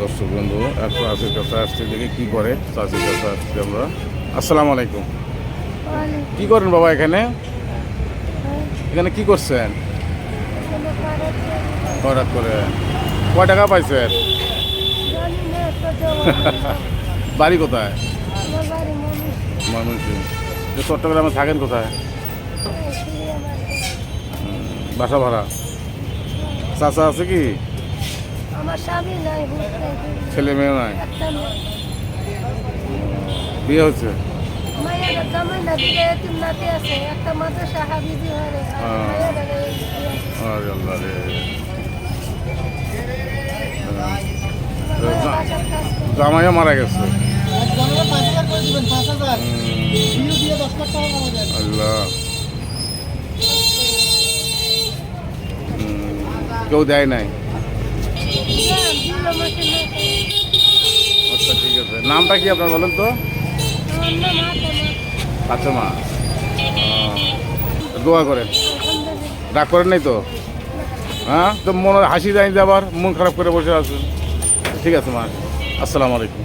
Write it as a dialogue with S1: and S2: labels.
S1: দর্শক বন্ধু এক চাষির কাছে আসছে দেখি কি করে চাষির কাছে আসছে আমরা। আসসালামু আলাইকুম। কি করেন বাবা এখানে? এখানে কি করছেন? হঠাৎ করে কয় টাকা পাইছেন? বাড়ি কোথায়? মানুষ চট্টগ্রামে থাকেন কোথায়? বাসা ভাড়া। চাচা আছে কি?
S2: আমার স্বামী নাই
S1: ছেলে মেয়ে নাই? বিয়ে হচ্ছে। জামাইও মারা গেছে। আল্লাহ। কেউ দেয় নাই? আচ্ছা ঠিক আছে। নামটা কি আপনার বলেন তো। আচ্ছা মা দোয়া করেন। ডাক করেন নাই তো? হ্যাঁ? তো মনে হাসি যায়নি আবার মন খারাপ করে বসে আছেন। ঠিক আছে, মা। আসসালামু আলাইকুম।